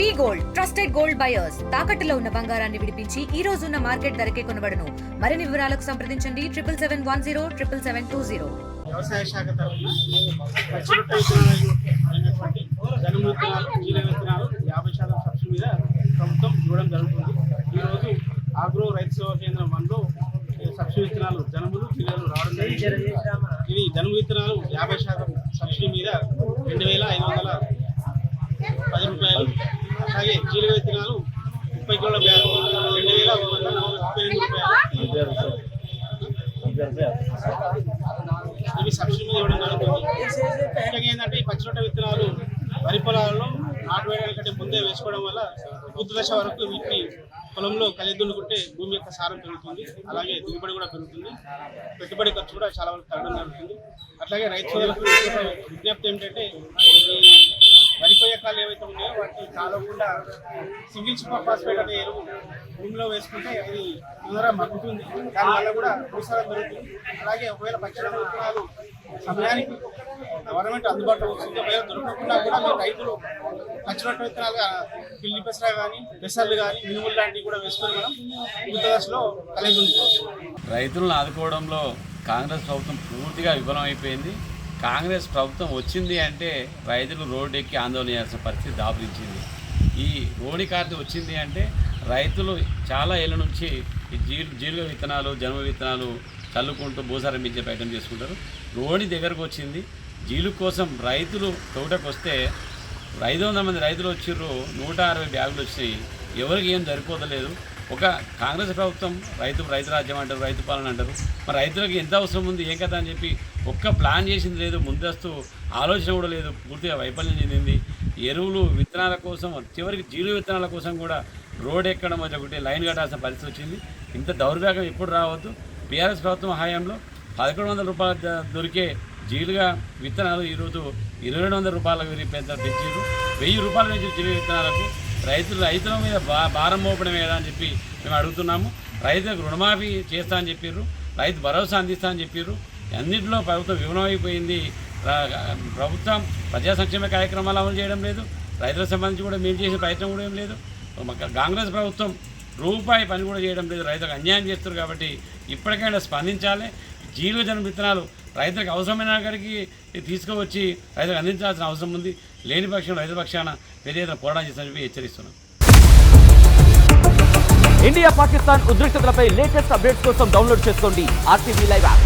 V gold trusted gold buyers. తాకట్టులో ఉన్న బంగారాన్ని విడిపించి ఈ రోజు ఉన్న మార్కెట్ ధరకే కొనబడను. మరిన్ని వివరాలకు సంప్రదించండి. Triple seven one zero triple seven two zero. వ్యవసాయ శాఖ తరఫున అయినటువంటి విత్తనాలు యాభై శాతం సబ్సిడీ మీద ప్రభుత్వం ఇవ్వడం జరుగుతుంది. ఈరోజు ఆగ్రో రైతు సేవా కేంద్రం వన్లో సబ్సిడీ విత్తనాలు జనములు చీలలు రావడం జరిగింది. ఇది జనుము విత్తనాలు యాభై శాతం సబ్సిడీ మీద రెండు వేల ఐదు వందల పది రూపాయలు అలాగే జీల విత్తనాలు ముప్పై కిలోల బ్యాగ్ రెండు వేల ఒక వందల ముప్పై ఎనిమిది ఇవి సబ్సిడీ మీద ఇవ్వడం జరుగుతుంది. ముఖ్యంగా ఏంటంటే ఈ పచ్చిరొట్ట విత్తనాలు వరి పొలాల్లో నాటు వేయడానికి కంటే ముందే వేసుకోవడం వల్ల పూర్తి దశ వరకు వీటిని పొలంలో కలిదుండుకుంటే భూమి యొక్క సారం పెరుగుతుంది అలాగే దిగుబడి కూడా పెరుగుతుంది. పెట్టుబడి ఖర్చు కూడా చాలా వరకు తగ్గడం జరుగుతుంది. అట్లాగే రైతు సోదరులకు విజ్ఞప్తి ఏమిటంటే వరిపోయే కాళ్ళు ఏవైతే ఉన్నాయో వాటిని కాలకుండా సింగిల్ సూపర్ ఫాస్ఫేట్ అనే ఎరువు భూమిలో వేసుకుంటే అది తొందరగా మగ్గుతుంది దానివల్ల కూడా భూసారం దొరుకుతుంది అలాగే ఒకవేళ పచ్చడి విత్తనాలు సమయానికి గవర్నమెంట్ అందుబాటులో వస్తుంది ఒకవేళ దొరకకుండా కూడా మీరు రైతులు పచ్చిరొట్ట విత్తనాలు పిల్లి పెసర కానీ పెసర్లు కానీ మినుములు లాంటివి కూడా వేసుకొని మనం పూత దశలో కలిగి రైతులను ఆదుకోవడంలో కాంగ్రెస్ ప్రభుత్వం పూర్తిగా విఫలమైపోయింది. కాంగ్రెస్ ప్రభుత్వం వచ్చింది అంటే రైతులు రోడ్డు ఎక్కి ఆందోళన చేయాల్సిన పరిస్థితి దాపురించింది. ఈ రోడి కార్డు వచ్చింది అంటే రైతులు చాలా ఏళ్ళ నుంచి ఈ జీలు జీలుగ విత్తనాలు జన్మ విత్తనాలు చల్లుకుంటూ భూసారం పెంచే ప్రయత్నం చేసుకుంటారు రోడి దగ్గరకు వచ్చింది. జీలు కోసం రైతులు తోటకు వస్తే ఐదు వందల మంది రైతులు వచ్చిర్రు. నూట అరవై బ్యాగులు వచ్చినాయి. ఎవరికి ఏం సరిపోతలేదు. ఒక కాంగ్రెస్ ప్రభుత్వం రైతు రైతు రాజ్యం అంటారు రైతు పాలన అంటారు. మరి రైతులకు ఎంత అవసరం ఉంది ఏం కదా అని చెప్పి ఒక్క ప్లాన్ చేసింది లేదు ముందస్తు ఆలోచన కూడా లేదు పూర్తిగా వైఫల్యం చెందింది. ఎరువులు విత్తనాల కోసం చివరికి జీలు విత్తనాల కోసం కూడా రోడ్ ఎక్కడం అది ఒకటి లైన్ కట్టాల్సిన పరిస్థితి వచ్చింది. ఇంత దౌర్భాగ్యం ఎప్పుడు రావద్దు. బీఆర్ఎస్ ప్రభుత్వం హయాంలో పదకొండు వందల రూపాయలు దొరికే జీలుగా విత్తనాలు ఈరోజు ఇరవై రెండు వందల రూపాయలకు పెంచారు పెంచారు వెయ్యి రూపాయల నుంచి జీలు విత్తనాలకు రైతులు రైతుల మీద బా భారం మోపడమే కదా అని చెప్పి మేము అడుగుతున్నాము. రైతులకు రుణమాఫీ చేస్తా అని చెప్పారు రైతు భరోసా అందిస్తా అని చెప్పారు అన్నింటిలో ప్రభుత్వం విఫలమైపోయింది ప్రభుత్వం ప్రజా సంక్షేమ కార్యక్రమాలు అమలు చేయడం లేదు. రైతులకు సంబంధించి కూడా మేము చేసే ప్రయత్నం కూడా ఏం లేదు. కాంగ్రెస్ ప్రభుత్వం రూపాయి పని కూడా చేయడం లేదు. రైతులకు అన్యాయం చేస్తారు కాబట్టి ఇప్పటికైనా స్పందించాలి. జీవజనం విత్తనాలు రైతులకు అవసరమైన కాడికి తీసుకువచ్చి రైతులకు అందించాల్సిన అవసరం ఉంది. లేని పక్షంలో రైతు పక్షాన పెద్ద పోరాటం చేస్తానని చెప్పి హెచ్చరిస్తున్నాం. ఇండియా పాకిస్తాన్ ఉద్రిక్తతలపై లేటెస్ట్ అప్డేట్స్ కోసం డౌన్లోడ్ చేసుకోండి ఆర్టీవీ లైవ్ యాప్.